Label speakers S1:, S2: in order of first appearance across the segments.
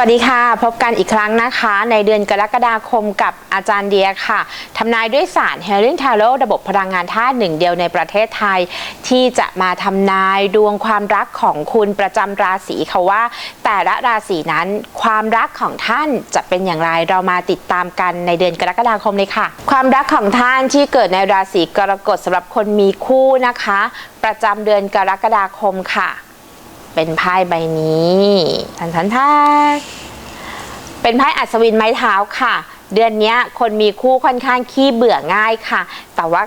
S1: วัสดีค่ะ พบกันอีกครั้งนะคะ ในเดือนกรกฎาคมกับอาจารย์เดียค่ะทำนายด้วยศาสตร์ h e r i n g Tarot ระบบพลังงานธาตุหนึ่งเดียวในประเทศไทย ที่จะมาทำนายดวงความรักของคุณประจำราศีค่ะว่า แต่ละราศีนั้นความรักของท่านจะเป็นอย่างไรเรามาติดตามกันในเดือนกรกฎาคมเลยค่ะ ความรักของท่านที่เกิดในราศีกรกฎสำหรับคนมีคู่นะคะ ประจำเดือนกรกฎาคมค่ะ เป็นไพ่ใบนี้ทันทันทันเป็นไพ่อัศวินไม้เท้าค่ะ เดือนนี้คนมีคู่ค่อนข้างขี้เบื่อง่ายค่ะ แต่ว่า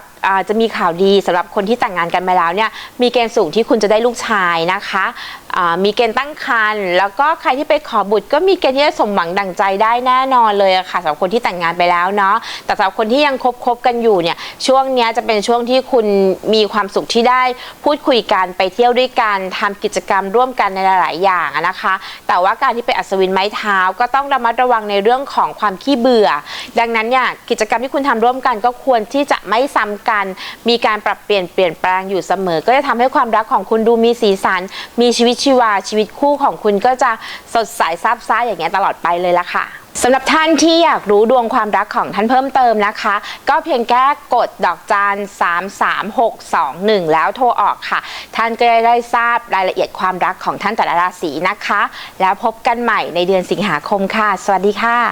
S1: จะมีข่าวดีสำหรับคนที่แต่งงานกันไปแล้วเนี่ยมีเกณฑ์สูงที่คุณจะได้ลูกชายนะคะมีเกณฑ์ตั้งครรภ์แล้วก็ใครที่ไปขอบุตร ก็มีเกณฑ์ที่จะสมหวังดั่งใจได้แน่นอนเลยค่ะสำหรับคนที่แต่งงานไปแล้วเนาะแต่สำหรับคนที่ยังคบคบกันอยู่เนี่ยช่วงนี้จะเป็นช่วงที่คุณมีความสุขที่ได้พูดคุยกันไปเที่ยวด้วยกันทำกิจกรรมร่วมกันในหลาย ๆ อย่างนะคะ แต่ว่าการที่ไปนอัศวินไม้เท้าก็ต้องระมัดระวังในเรื่องของความขี้เบื่อดังนั้นเนี่ยกิจกรรมที่คุณทำร่วมกันก็ควรที่จะไม่ซ้ำกัน มีการปรับเปลี่ยนเปลี่ยนแปลงอยู่เสมอ ก็จะทำให้ความรักของคุณดูมีสีสัน มีชีวิตชีวาชีวิตคู่ของคุณก็จะสดใสซาบซ่าอย่างเงี้ยตลอดไปเลยละค่ะสำหรับท่านที่อยากรู้ดวงความรักของท่านเพิ่มเติมนะคะ ก็เพียงแค่กดดอกจัน33621 แล้วโทรออกค่ะ ท่านก็จะได้ทราบรายละเอียดความรักของท่านแต่ละราศีนะคะ แล้วพบกันใหม่ในเดือนสิงหาคมค่ะ สวัสดีค่ะ